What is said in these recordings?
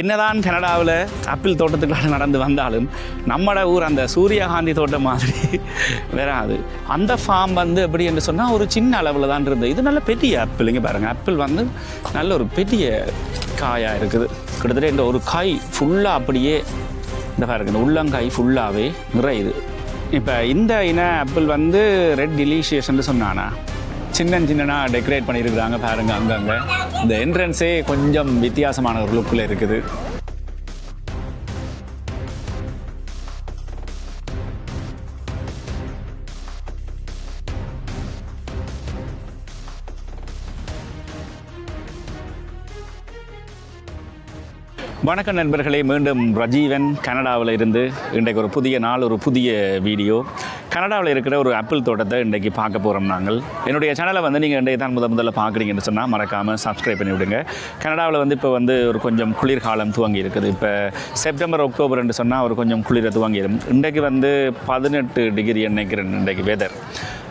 என்னதான் கனடாவில் ஆப்பிள் தோட்டத்துக்குள்ள நடந்து வந்தாலும் நம்மட ஊர் அந்த சூரியகாந்தி தோட்டம் மாதிரி வராது. அந்த ஃபார்ம் வந்து எப்படி என்று சொன்னால் ஒரு சின்ன அளவில் தான் இருந்தது. இது நல்ல பெரிய ஆப்பிள் இங்கே பாருங்கள் ஆப்பிள் வந்து நல்ல ஒரு பெரிய காயாக இருக்குது. கிட்டத்தட்ட இந்த ஒரு காய் ஃபுல்லாக அப்படியே இந்த பாருங்க இந்த உள்ளங்காய் ஃபுல்லாகவே நிறையுது. இப்போ இந்த இன ஆப்பிள் வந்து ரெட் டிலீஷியஸ்ன்னு சொன்னானா சின்ன சின்னனாக டெக்கரேட் பண்ணியிருக்கிறாங்க பாருங்க அங்கங்கே. இந்த என்ட்ரன்ஸே கொஞ்சம் வித்தியாசமான ஒரு லுக்கில் இருக்குது. வணக்கம் நண்பர்களே மீண்டும் ரஜீவன் கனடாவில் இருந்து இன்றைக்கு ஒரு புதிய நாள் ஒரு புதிய வீடியோ. கனடாவில் இருக்கிற ஒரு ஆப்பிள் தோட்டத்தை இன்றைக்கு பார்க்க போகிறோம் நாங்கள். என்னுடைய சேனலை வந்து நீங்கள் இன்றைய தான் முதல் முதல்ல பார்க்குறீங்கன்னு சொன்னால் மறக்காமல் சப்ஸ்கிரைப் பண்ணி விடுங்க. கனடாவில் வந்து இப்போ வந்து ஒரு கொஞ்சம் குளிர்காலம் துவங்கி இருக்குது. இப்போ செப்டம்பர் அக்டோபர்னு சொன்னால் ஒரு கொஞ்சம் குளிர துவங்கிடும் இன்றைக்கு வந்து பதினெட்டு டிகிரி நினைக்கிறேன் இன்றைக்கு வெதர்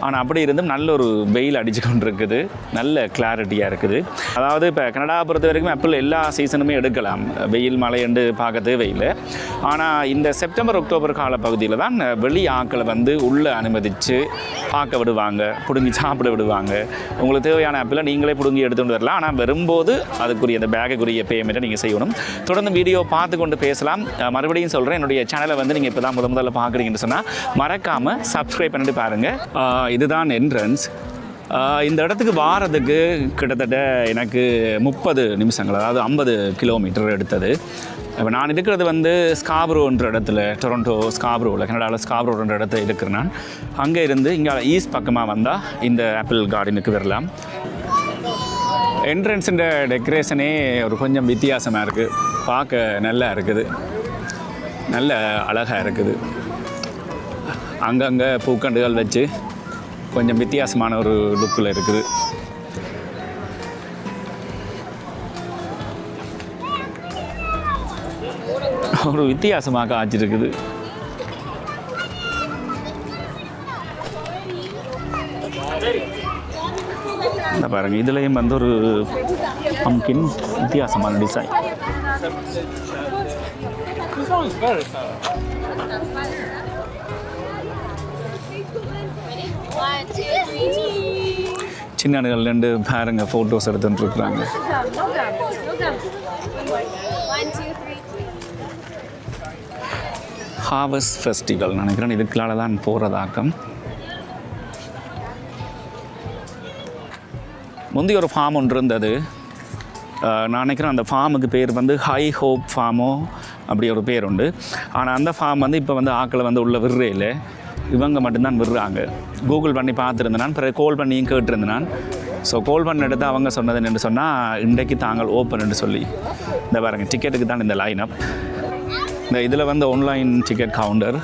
ஆனால் அப்படி இருந்தும் நல்ல ஒரு வெயில் அடிச்சு கொண்டு இருக்குது நல்ல கிளாரிட்டியாக இருக்குது. அதாவது இப்போ கனடா பொறுத்த வரைக்கும் ஆப்பிள் எல்லா சீசனுமே எடுக்கலாம். வெயில் மழை என்று பார்க்க தேவையில்லை ஆனால் இந்த செப்டம்பர் அக்டோபர் கால பகுதியில் தான் வெளி ஆக்களை வந்து உள்ளே அனுமதித்து பார்க்க விடுவாங்க. பிடுங்கி சாப்பிட விடுவாங்க. உங்களுக்கு தேவையான ஆப்பிளை நீங்களே பிடுங்கி எடுத்துகிட்டு வரலாம். ஆனால் வரும்போது அதுக்குரிய அந்த பேக்குரிய பேமெண்ட்டை நீங்கள் செய்யணும். தொடர்ந்து வீடியோ பார்த்து கொண்டு பேசலாம். மறுபடியும் சொல்கிறேன் என்னுடைய சேனலை வந்து நீங்கள் இப்போ தான் முத முதல்ல பார்க்குறீங்கன்னு சொன்னால் மறக்காமல் சப்ஸ்கிரைப் பண்ணிட்டு பாருங்கள் இதுதான் என்ட்ரன்ஸ் இந்த இடத்துக்கு வாரதுக்கு கிட்டத்தட்ட எனக்கு முப்பது நிமிஷங்கள் அதாவது ஐம்பது கிலோமீட்டர் எடுத்தது. இப்போ நான் இருக்கிறது வந்து ஸ்காப்ரோன்ற இடத்துல டொரண்டோ ஸ்காப்ரோவில் கனடாவில் ஸ்காப்ரோன்ற இடத்துல இருக்கிறேன் நான். அங்கே இருந்து இங்கே ஈஸ்ட் பக்கமாக வந்தால் இந்த ஆப்பிள் கார்டனுக்கு வரலாம். என்ட்ரன்ஸுன்ற டெக்கரேஷனே ஒரு கொஞ்சம் வித்தியாசமாக இருக்குது பார்க்க நல்லா இருக்குது. நல்ல அழகாக இருக்குது. அங்கங்கே பூக்கண்டுகள் வச்சு கொஞ்சம் வித்தியாசமான ஒரு லுக்கில் இருக்குது. ஒரு வித்தியாசமாக காய்ச்சிருக்குது இந்த பாருங்க இதுலேயும் வந்து ஒரு பம்கின் வித்தியாசமான டிசைன் One, two, ரெண்டு பாருங்க ஃபோட்டோஸ் எடுத்துட்டு இருக்கிறாங்க One, ஹார்வஸ்ட் ஃபெஸ்டிவல் நினைக்கிறேன். இதுக்குள்ளால தான் போகிறதாக்கம் முந்தி ஒரு ஃபார்ம் ஒன்று இருந்தது. நான் நினைக்கிறேன் அந்த ஃபார்முக்கு பேர் வந்து ஹை ஹோப் ஃபார்மோ அப்படி ஒரு பேர் உண்டு. ஆனால் அந்த ஃபார்ம் வந்து இப்போ வந்து ஆக்களை வந்து உள்ள விடுறே இல்லை. இவங்க மட்டும்தான் விடுறாங்க. கூகுள் பண்ணி பார்த்துருந்தேன் நான் பிறகு கால் பண்ணியும் கேட்டிருந்தேன் ஸோ கால் பண்ண எடுத்து அவங்க சொன்னது என்று சொன்னால் இன்றைக்கு தாங்கள் ஓப்பன் சொல்லி. இந்த பாருங்க டிக்கெட்டுக்கு தான் இந்த லைன் அப் இந்த இதில் வந்து ஆன்லைன் டிக்கெட் கவுண்டர்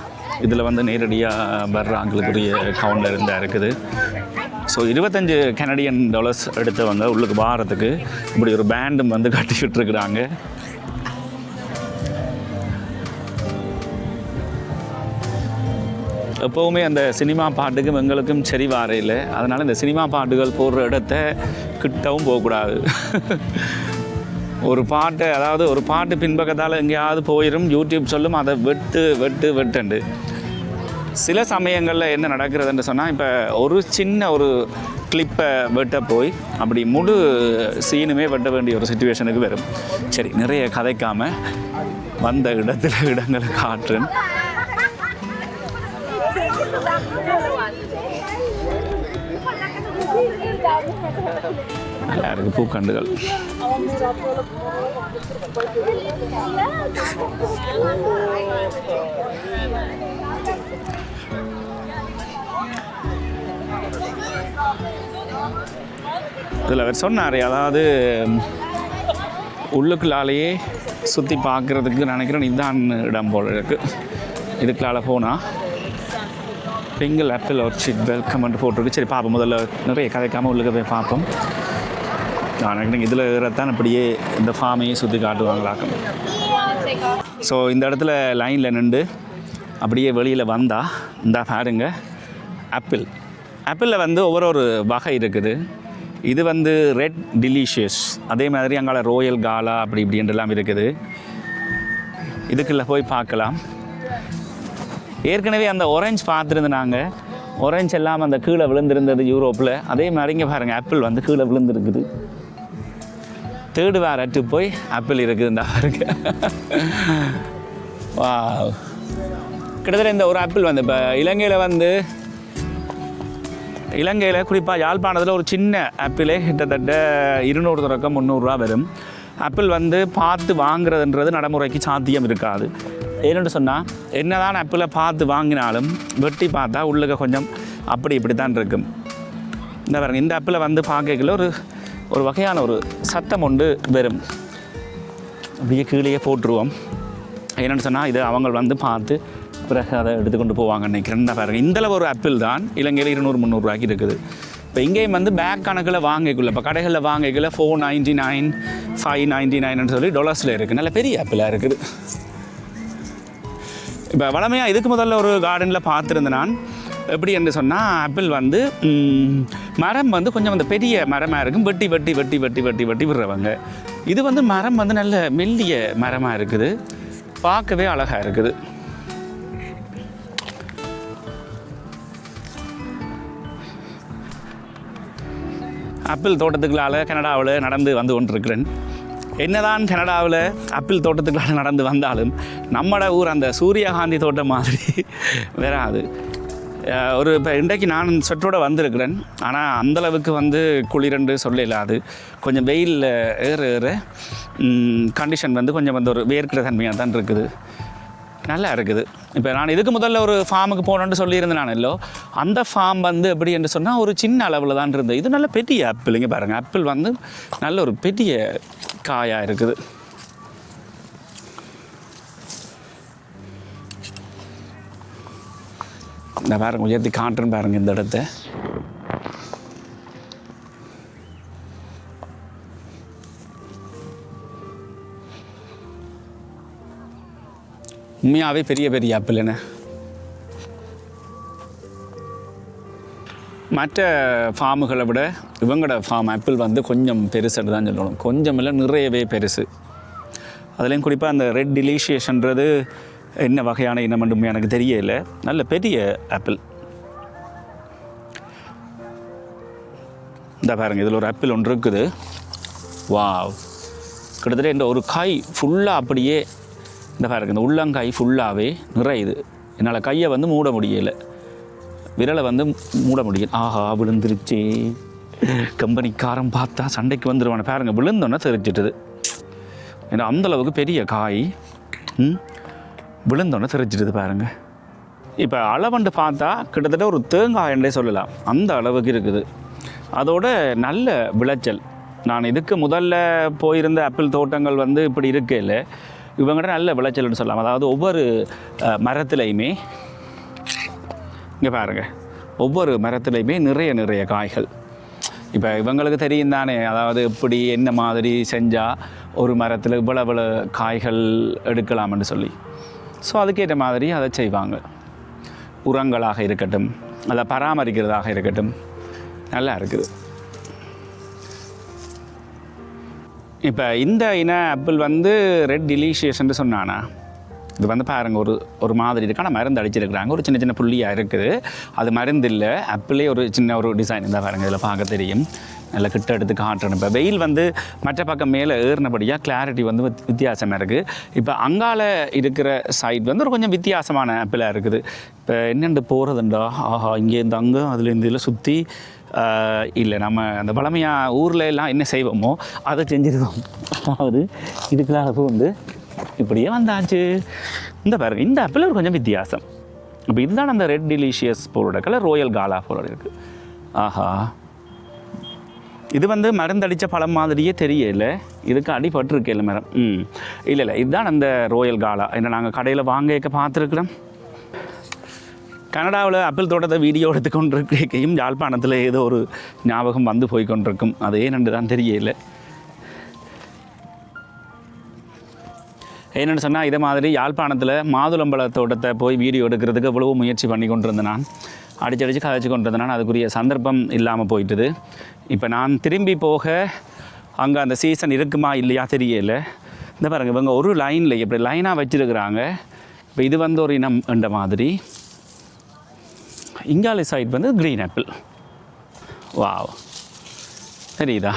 இதில் வந்து நேரடியாக வர்றாங்களுக்குரிய கவுண்டர் இந்த இருக்குது. ஸோ இருபத்தஞ்சு கனடியன் டாலர்ஸ் எடுத்தவங்க உள்ளுக்கு வாரத்துக்கு இப்படி ஒரு பேண்டும் வந்து கட்டி விட்டுருக்குறாங்க எப்போவுமே அந்த சினிமா பாட்டுக்கும் எங்களுக்கும் சரி வார இல்லை. அதனால் இந்த சினிமா பாட்டுகள் போடுற இடத்த கிட்டவும் போகக்கூடாது ஒரு பாட்டை அதாவது ஒரு பாட்டு பின்பக்கத்தால் எங்கேயாவது போயிடும் யூடியூப் சொல்லும் அதை வெட்டு வெட்டு வெட்டுண்டு. சில சமயங்களில் என்ன நடக்கிறதுன்னு சொன்னால் இப்போ ஒரு சின்ன ஒரு கிளிப்பை வெட்ட போய் அப்படி முழு சீனுமே வெட்ட வேண்டிய ஒரு சுச்சுவேஷனுக்கு வரும். சரி நிறைய கதைக்காமல் வந்த இடத்துல இடங்களை காட்டுறேன். நல்லா இருக்குது பூக்கண்டுகள் இதில் அவர் சொன்னார் அதாவது உள்ளுக்குள்ளாலேயே சுற்றி பார்க்குறதுக்கு நினைக்கிறேன் இதுதான் இடம் போல இருக்குது இதுக்குள்ளால போனால் பெங்கல் ஆப்பிள் ஆர்ச்சிட் வெல்கம் போட்டிருக்கு சரி பார்ப்போம் முதல்ல நிறைய கதைக்காமல் உள்ளுக்க போய் பார்ப்போம் நான் இதில் இருக்கிறதான் அப்படியே இந்த ஃபார்மையே சுற்றி காட்டுவாங்களாக்கும் ஸோ இந்த இடத்துல லைனில் நின்று அப்படியே வெளியில் வந்தால் இந்த பாருங்க ஆப்பிள் ஆப்பிளில் வந்து ஒவ்வொரு ஒரு வகை இருக்குது. இது வந்து ரெட் டிலிஷியஸ் அதே மாதிரி அங்கால ரோயல் காலா அப்படி இப்படின்றலாம் இருக்குது. இதுக்குள்ளே போய் பார்க்கலாம். ஏற்கனவே அந்த ஒரேஞ்ச் பார்த்துருந்து நாங்கள் orange எல்லாம் அந்த கீழே விழுந்திருந்தது யூரோப்பில் அதே மாதிரி இங்கே பாருங்கள் ஆப்பிள் வந்து கீழே விழுந்திருக்குது. தேர்டு வேர் அட்டு போய் ஆப்பிள் இருக்குதுண்டா பாருங்க. வா கிட்டத்தட்ட இந்த ஒரு ஆப்பிள் வந்து இப்போ இலங்கையில் வந்து இலங்கையில் குறிப்பாக யாழ்ப்பாணத்தில் ஒரு சின்ன ஆப்பிளே கிட்டத்தட்ட இருநூறு தொடக்கம் முந்நூறுரூவா வரும். ஆப்பிள் வந்து பார்த்து வாங்குறதுன்றது நடைமுறைக்கு சாத்தியம் இருக்காது. ஏன்னு சொன்னால் என்னதான் ஆப்பிளை பார்த்து வாங்கினாலும் வெட்டி பார்த்தா உள்ளுக்க கொஞ்சம் அப்படி இப்படி தான் இருக்கும். இந்த பாருங்க இந்த ஆப்பிளை வந்து பார்க்கல ஒரு ஒரு வகையான ஒரு சத்தம் ஒன்று வரும். அப்படியே கீழேயே போட்டுருவோம். என்னென்னு சொன்னால் இது அவங்க வந்து பார்த்து பிறகு அதை எடுத்துக்கொண்டு போவாங்க நினைக்கிறேன். இந்த பாருங்க இந்தளவு ஒரு ஆப்பிள் தான். இலங்கையில் இருநூறு முந்நூறுரூவாய்க்கு இருக்குது. இப்போ இங்கேயும் வந்து பேக் கணக்கில் வாங்கிக்குள்ள இப்போ கடைகளில் வாங்கிக்கல four ninety nine five ninety நைன்னு சொல்லி டொலர்ஸில் இருக்குது நல்ல பெரிய ஆப்பிளாக இருக்குது. இப்போ வளமையாக இதுக்கு முதல்ல ஒரு கார்டனில் பார்த்துருந்தேன் நான். எப்படி என்று சொன்னால் ஆப்பிள் வந்து மரம் வந்து கொஞ்சம் அந்த பெரிய மரமாக இருக்கும். வெட்டி வெட்டி வெட்டி வெட்டி வெட்டி வெட்டி விடுறவங்க. இது வந்து மரம் வந்து நல்ல மெல்லிய மரமாக இருக்குது. பார்க்கவே அழகாக இருக்குது. ஆப்பிள் தோட்டத்துக்குள்ளால் கனடாவில் நடந்து வந்து கொண்டிருக்கிறேன். என்னதான் கனடாவில் அப்பிள் தோட்டத்துக்குள்ளால நடந்து வந்தாலும் நம்மட ஊர் அந்த சூரியகாந்தி தோட்டம் மாதிரி வராது. ஒரு இப்போ இன்றைக்கு நான் சொற்றோட வந்திருக்கிறேன். ஆனால் அந்தளவுக்கு வந்து குளிரண்டு சொல்ல கொஞ்சம் வெயிலில் ஏற ஏற கண்டிஷன் வந்து கொஞ்சம் வந்து ஒரு வேர்க்கிற தன்மையாக தான் இருக்குது. நல்லா இருக்குது. இப்போ நான் இதுக்கு முதல்ல ஒரு ஃபார்முக்கு போகணுன்னு சொல்லியிருந்தேன் நான் இல்லோ. அந்த ஃபார்ம் வந்து எப்படி என்று சொன்னால் ஒரு சின்ன அளவில் தான் இருந்தது. இது நல்ல பெரிய ஆப்பிள் இங்கே பாருங்கள் ஆப்பிள் வந்து நல்ல ஒரு பெரிய காயாக இருக்குது. இந்த பாருங்கள் உயர்த்தி காட்டுறேன்னு பாருங்கள் இந்த இடத்த. உண்மையாகவே பெரிய பெரிய ஆப்பிள் என்ன? மற்ற ஃபார்முகளை விட இவங்களோட ஃபார்ம் ஆப்பிள் வந்து கொஞ்சம் பெருசுன்னு தான் சொல்லணும். கொஞ்சம் இல்லை நிறையவே பெருசு. அதுலேயும் குறிப்பாக அந்த ரெட் டிலீஷியஸ்ன்றது என்ன வகையான இனம் என்று எனக்கு தெரியல. நல்ல பெரிய ஆப்பிள் இந்த பாருங்கள் இதில் ஒரு ஆப்பிள் ஒன்று இருக்குது. வாவ் கிட்டத்தட்ட இந்த ஒரு காய் ஃபுல்லாக அப்படியே இந்த பாருங்க இந்த உள்ளங்காய் ஃபுல்லாகவே நிறையுது. என்னால் கையை வந்து மூட முடியலை. விரலை வந்து மூட முடியல. ஆஹா விழுந்துருச்சு. கம்பெனிக்காரன் பார்த்தா சண்டைக்கு வந்துடுவானே பாருங்கள் விழுந்தோன்னே தெரிச்சிட்டுது ஏன்னா அந்த அளவுக்கு பெரிய காய் விழுந்தோன்னே தெரிச்சிட்டுது பாருங்க. இப்போ அளவண்டு பார்த்தா கிட்டத்தட்ட ஒரு தேங்காயண்டே சொல்லலாம். அந்த அளவுக்கு இருக்குது. அதோட நல்ல விளைச்சல். நான் இதுக்கு முதல்ல போயிருந்த ஆப்பிள் தோட்டங்கள் வந்து இப்படி இருக்கையில் இவங்கள்ட்ட நல்ல விளைச்சல்னு சொல்லலாம். அதாவது ஒவ்வொரு மரத்துலையுமே இங்கே பாருங்கள் ஒவ்வொரு மரத்துலையுமே நிறைய நிறைய காய்கள். இப்போ இவங்களுக்கு தெரியும் தானே. அதாவது இப்படி என்ன மாதிரி செஞ்சால் ஒரு மரத்தில் இவ்வளவு காய்கள் எடுக்கலாம்னு சொல்லி. ஸோ அதுக்கேற்ற மாதிரி அதை செய்வாங்க. உரங்களாக இருக்கட்டும் அதை பராமரிக்கிறதாக இருக்கட்டும் நல்லா இருக்குது. இப்போ இந்த இன ஆப்பிள் வந்து ரெட் டிலீஷியஸ்ன்னு சொன்னானா? இது வந்து பாருங்க ஒரு ஒரு மாதிரி இருக்கு ஆனால் மருந்து அடிச்சிருக்கிறாங்க. ஒரு சின்ன சின்ன புள்ளியாக இருக்குது. அது மருந்து இல்லை. ஆப்பிளே ஒரு சின்ன ஒரு டிசைன் இருந்தால் பாருங்க இதில் பார்க்க தெரியும். நல்லா கிட்ட எடுத்து காட்டுறேன். இப்போ வெயில் வந்து மற்ற பக்கம் மேலே ஏறினபடியாக கிளாரிட்டி வந்து வித்தியாசமாக இருக்குது இப்போ அங்கால இருக்கிற சைட் வந்து ஒரு கொஞ்சம் வித்தியாசமான ஆப்பிளாக இருக்குது. இப்போ என்னென்று போகிறதுண்டா ஆஹா இங்கேருந்து அங்கே அதுலேருந்து இதில் சுற்றி இல்லை நம்ம அந்த பழமையாக ஊரில் எல்லாம் என்ன செய்வோமோ அதை செஞ்சுருவோம். அதாவது இதுக்குள்ளாக வந்து இப்படியே வந்தாச்சு. இந்த பாருங்கள் இந்த ஆப்பிள் ஒரு கொஞ்சம் வித்தியாசம். இப்போ இதுதான் அந்த ரெட் டெலிஷியஸ் போலோட கலர் ரோயல் காலா போலோட இருக்குது ஆஹா. இது வந்து மருந்தடித்த பழம் மாதிரியே தெரியல. இதுக்கு அடிபட்டிருக்கு இல்லை மேடம். ம். இல்லை இல்லை இதுதான் அந்த ரோயல் காலா என்ன நாங்கள் கடையில் வாங்க பார்த்துருக்குறோம். கனடாவில் ஆப்பிள் தோட்டத்தை வீடியோ எடுத்துக்கொண்டிருக்கையும் யாழ்ப்பாணத்தில் ஏதோ ஒரு ஞாபகம் வந்து போய் கொண்டிருக்கும் அது ஏனென்று தான் தெரியல. ஏன்னு சொன்னால் இதே மாதிரி யாழ்ப்பாணத்தில் மாதுளம்பழ தோட்டத்தை போய் வீடியோ எடுக்கிறதுக்கு எவ்வளவோ முயற்சி பண்ணி கொண்டிருந்தேன் நான். அடிச்சு அடித்து கதைச்சு கொண்டிருந்தேன் அதுக்குரிய சந்தர்ப்பம் இல்லாமல் போயிட்டுது. இப்போ நான் திரும்பி போக அங்கே அந்த சீசன் இருக்குமா இல்லையா தெரியல. இந்த பாருங்கள் இவங்க ஒரு லைனில் இப்படி லைனாக வச்சுருக்குறாங்க. இப்போ இது வந்து ஒரு இனம் என்ற மாதிரி. இங்காலி சைட் வந்து க்ரீன் ஆப்பிள் வாவ் தெரியுதா?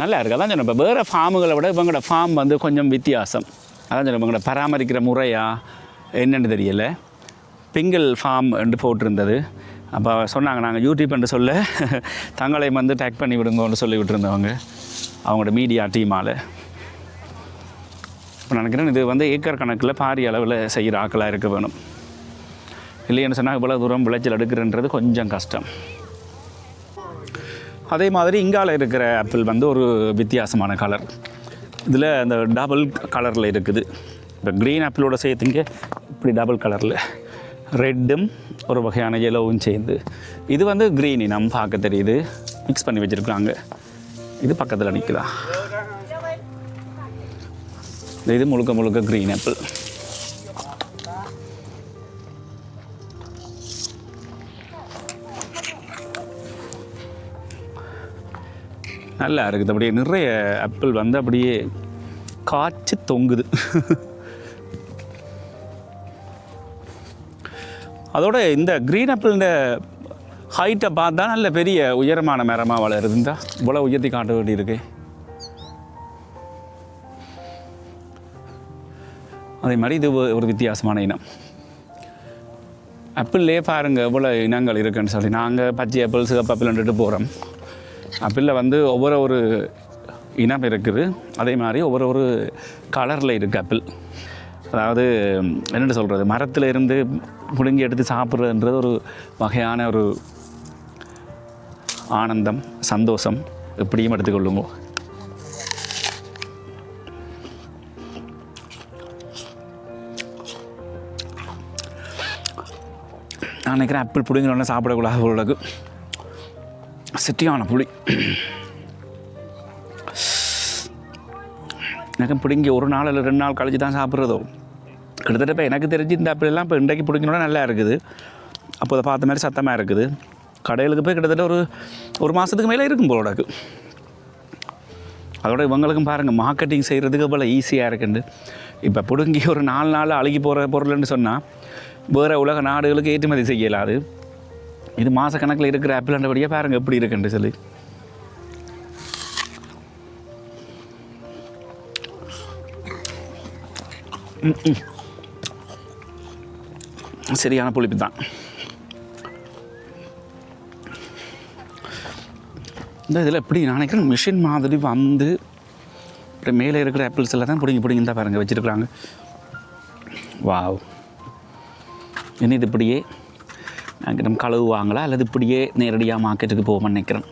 நல்லா இருக்குது அதான் சொன்னேன் இப்போ வேறு ஃபார்முகளை விட இவங்களோட ஃபார்ம் வந்து கொஞ்சம் வித்தியாசம். அதான் சொன்னேன் இவங்களோட பராமரிக்கிற முறையா என்னென்னு தெரியலை. பிங்கிள் ஃபார்ம் என்று போட்டிருந்தது. அப்போ சொன்னாங்க நாங்கள் யூடியூப் என்று சொல்ல தங்களை வந்து டேக் பண்ணி விடுங்கன்னு சொல்லி விட்டுருந்தவங்க அவங்களோட மீடியா டீமால் இப்போ நினைக்கிறேன் இது வந்து ஏக்கர் கணக்கில் பாரிய அளவில் செய்கிற ஆக்களாக இருக்க வேணும். இல்லைன்னு சொன்னால் இவ்வளோ தூரம் விளைச்சல் எடுக்கிறன்றது கொஞ்சம் கஷ்டம். அதே மாதிரி இங்கால இருக்கிற ஆப்பிள் வந்து ஒரு வித்தியாசமான கலர் இதில் அந்த டபுள் கலரில் இருக்குது. இப்போ க்ரீன் ஆப்பிளோட சேர்த்துங்க இப்படி டபுள் கலரில் ரெட்டும் ஒரு வகையான எல்லோவும் சேர்ந்து. இது வந்து க்ரீன் இனம் பார்க்க தெரியுது. மிக்ஸ் பண்ணி வச்சுருக்காங்க. இது பக்கத்தில் நிற்குதா இது முழுக்க முழுக்க க்ரீன் ஆப்பிள் நல்லா இருக்குது அப்படியே நிறைய ஆப்பிள் வந்து அப்படியே காய்ச்சி தொங்குது. அதோட இந்த க்ரீன் ஆப்பிள்ட ஹைட்டை பார்த்தா நல்ல பெரிய உயரமான மரமாக வளருதுந்தா இவ்வளோ உயர்த்தி காட்ட வேண்டியிருக்கு. அதே மாதிரி இது ஒரு- வித்தியாசமான இனம். ஆப்பிள்லே பாருங்க இவ்வளோ இனங்கள் இருக்குன்னு சொல்லி. நாங்கள் பச்சை ஆப்பிள் சிகப்பு ஆப்பிள்ன்ட்டு போகிறோம் ஆப்பிளில் வந்து ஒவ்வொரு ஒரு இனம் இருக்குது. அதே மாதிரி ஒவ்வொரு ஒரு கலரில் இருக்குது ஆப்பிள் அதாவது என்னென்னு சொல்கிறது மரத்தில் இருந்து பிடுங்கி எடுத்து சாப்பிட்றதுன்றது ஒரு வகையான ஒரு ஆனந்தம் சந்தோஷம் எப்படியும் எடுத்துக்கொள்ளுங்க. நான் நினைக்கிறேன் ஆப்பிள் பிடிங்கினோடனே சாப்பிடக்கூடாது உள்ளது சிட்டியான புளி எனக்கு பிடுங்கி ஒரு நாள் இல்லை ரெண்டு நாள் கழிச்சு தான் சாப்பிட்றதோ. கிட்டத்தட்ட இப்போ எனக்கு தெரிஞ்சு இந்த ஆப்பிள் இப்போ இன்றைக்கு பிடிக்கணும்னா நல்லா இருக்குது. அப்போ அதை பார்த்த மாதிரி சத்தமாக இருக்குது. கடைகளுக்கு போய் கிட்டத்தட்ட ஒரு ஒரு மாதத்துக்கு மேலே இருக்கும் போலோடக்கு அதோட இவங்களுக்கும் பாருங்கள் மார்க்கெட்டிங் செய்கிறதுக்கு போல் ஈஸியாக இருக்குண்டு. இப்போ பிடுங்கி ஒரு நாலு நாள் அழுகி போகிற பொருள்னு சொன்னால் வேறு உலக நாடுகளுக்கு ஏற்றுமதி செய்யலாது. இது மாதக்கணக்கில் இருக்கிற ஆப்பிள்ன்றபடியாக பாருங்கள் எப்படி இருக்குன்னு சொல்லி. சரியான புளிப்பு தான். இந்த இதில் எப்படி நான் நினைக்கிறேன் மிஷின் மாதிரி வந்து அப்புறம் மேலே இருக்கிற ஆப்பிள்ஸ் எல்லாம் தான் பிடிங்கி பிடிங்கி தான் பாருங்கள் வச்சுருக்குறாங்க. வாவ் என்ன இது இப்படியே நம்ம கழுவுவாங்களா? அல்லது இப்படியே நேரடியாக மார்க்கெட்டுக்கு போக நினைக்கிறேன்.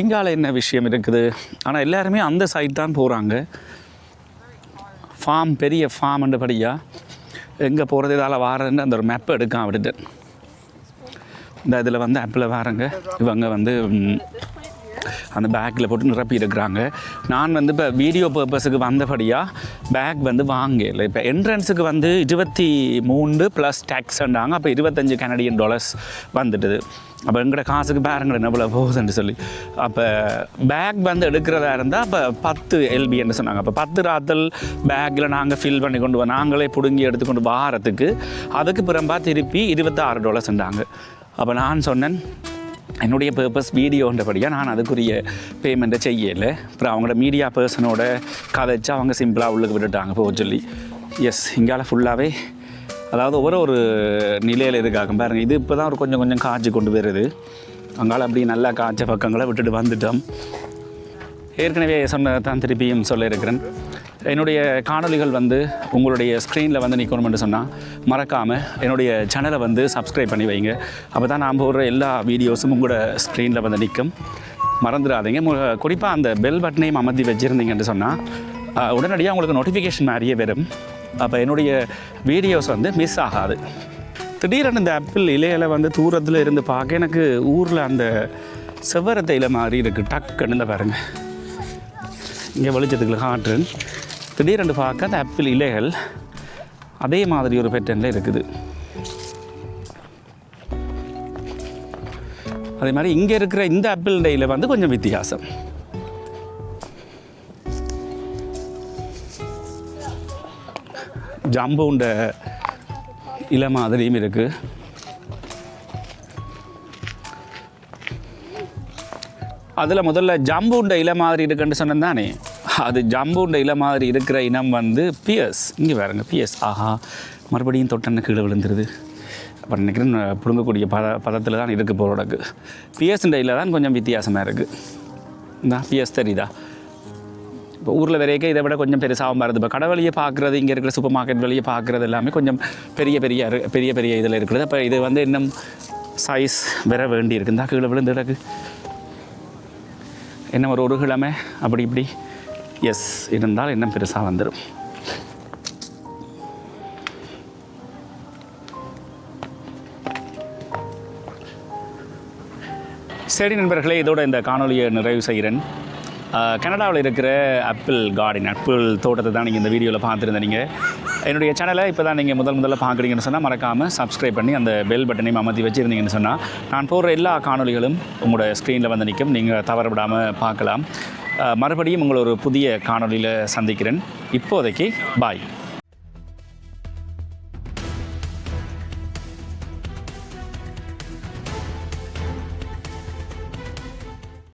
இங்கால என்ன விஷயம் இருக்குது? ஆனால் எல்லாருமே அந்த சைட் தான் போகிறாங்க ஃபார்ம் பெரிய ஃபார்ம்ன்றபடியாக எங்கே போகிறது இதால் வாரன்னு அந்த ஒரு மேப் எடுக்காம விட்டுட்டேன் இந்த இதில் வந்து ஆப்பில் வாரங்க. இவங்க வந்து அந்த பேக்கில் போட்டு நிரப்பி இருக்கிறாங்க நான் வந்து இப்போ வீடியோ பர்பஸுக்கு வந்தபடியாக பேக் வந்து வாங்கல. இப்போ என்ட்ரன்ஸுக்கு வந்து இருபத்தி மூணு ப்ளஸ் டேக்ஸ்ன்றாங்க அப்போ இருபத்தஞ்சு கனடியன் டாலர்ஸ் வந்துட்டுது. அப்போ எங்களோட காசுக்கு பாருங்களேன் எவ்வளோ போகுதுன்னு சொல்லி. அப்போ பேக் வந்து எடுக்கிறதா இருந்தால் அப்போ பத்து எல்பின்னு சொன்னாங்க. அப்போ பத்து ராத்தல் பேக்கில் நாங்கள் ஃபில் பண்ணி கொண்டு வரோம் நாங்களே பிடுங்கி எடுத்துக்கொண்டு வாரத்துக்கு அதுக்கு பிறம்பா திருப்பி இருபத்தாறு டாலர்ஸ்ன்றாங்க அப்போ நான் சொன்னேன் என்னுடைய பர்பஸ் வீடியோன்றபடியாக நான் அதுக்குரிய பேமெண்ட்டை செய்யலை. அப்புறம் அவங்களோட மீடியா பர்சனோட கதைச்சு அவங்க சிம்பிளாக உள்ளுக்கு விட்டுட்டாங்க போக சொல்லி. எஸ் இங்கால ஃபுல்லாகவே அதாவது ஒவ்வொரு ஒரு நிலையில் இருக்காங்க. பாருங்கள் இது இப்போ தான் ஒரு கொஞ்சம் கொஞ்சம் காய்ச்சி கொண்டு வருது. அங்கால அப்படி நல்லா காய்ச்ச பக்கங்களை விட்டுட்டு வந்துட்டோம். ஏற்கனவே சொன்னதை தான் திருப்பியும் சொல்லியிருக்கிறேன். என்னுடைய காணொளிகள் வந்து உங்களுடைய ஸ்க்ரீனில் வந்து நிற்கணும்னு சொன்னால் மறக்காமல் என்னுடைய சேனலை வந்து சப்ஸ்கிரைப் பண்ணி வைங்க. அப்போ தான் நாம் போடுற எல்லா வீடியோஸும் உங்களோட ஸ்க்ரீனில் வந்து நிற்கும். மறந்துடாதீங்க. குறிப்பாக அந்த பெல் பட்டனையும் அமர்த்தி வச்சுருந்தீங்கன்னு சொன்னால் உடனடியாக உங்களுக்கு நோட்டிஃபிகேஷன் மாதிரியே வரும். அப்போ என்னுடைய வீடியோஸ் வந்து மிஸ் ஆகாது. திடீரென இந்த ஆப்பிள் இலையில வந்து தூரத்தில் இருந்து பார்க்க எனக்கு ஊரில் அந்த செவ்வரத்தை இலை மாதிரி இருக்குது டக்குன்னு பாருங்கள் இங்கே வெளிச்சத்துக்குள்ள காட்டுறேன். திடீரென்று பார்க்க அந்த ஆப்பிள் இலைகள் அதே மாதிரி ஒரு பேட்டர்னில் இருக்குது. அதே மாதிரி இங்கே இருக்கிற இந்த ஆப்பிள் டேயில் வந்து கொஞ்சம் வித்தியாசம். ஜாம்பூண்ட இலை மாதிரியும் இருக்குது அதில் முதல்ல ஜாம்பூண்ட இலை மாதிரி இருக்குன்னு சொன்னேன் தானே? அது ஜம்புண்ட இலை மாதிரி இருக்கிற இனம் வந்து பியர்ஸ். இங்கே வேறுங்க பியர்ஸ். ஆஹா மறுபடியும் தொட்டன கீழே விழுந்துருது. அப்போ நினைக்கிறேன் பிடுங்கக்கூடிய பத பதத்தில் தான் இருக்குது போகிறோடக்கு பியர்ஸ்ன்ற இலை தான் கொஞ்சம் வித்தியாசமாக இருக்குது இந்த பியர்ஸ் தெரியுதா? இப்போ ஊரில் வரைக்கும் இதை விட கொஞ்சம் பெருசாகவும் வருது இப்போ கடை வழியை பார்க்குறது இங்கே இருக்கிற சூப்பர் மார்க்கெட் வழியை பார்க்குறது எல்லாமே கொஞ்சம் பெரிய பெரிய பெரிய பெரிய இதில் இருக்கிறது அப்போ இது வந்து இன்னும் சைஸ் வர வேண்டி இருக்கு கீழே விழுந்து கிடக்கு. என்ன ஒரு ஒரு கிழமை அப்படி இப்படி. எஸ் இருந்தால் இன்னும் பெருசாக வந்துடும் சரி நண்பர்களே இதோட இந்த காணொலியை நிறைவு செய்கிறேன். கனடாவில் இருக்கிற ஆப்பிள் கார்டன் ஆப்பிள் தோட்டத்தை தான் நீங்கள் இந்த வீடியோவில் பார்த்துருந்தீங்க. என்னுடைய சேனலை இப்போ தான் நீங்கள் முதல் முதல்ல பார்க்குறீங்கன்னு சொன்னால் மறக்காமல் சப்ஸ்கிரைப் பண்ணி அந்த பெல் பட்டனையும் அமர்த்தி வச்சுருந்தீங்கன்னு சொன்னால் நான் போடுற எல்லா காணொளிகளும் உங்களோட ஸ்க்ரீனில் வந்து நிற்கும் நீங்கள் தவற விடாமல் பார்க்கலாம். மறுபடியும் உங்களை ஒரு புதிய காணொளியில் சந்திக்கிறேன். இப்போதைக்கு பாய்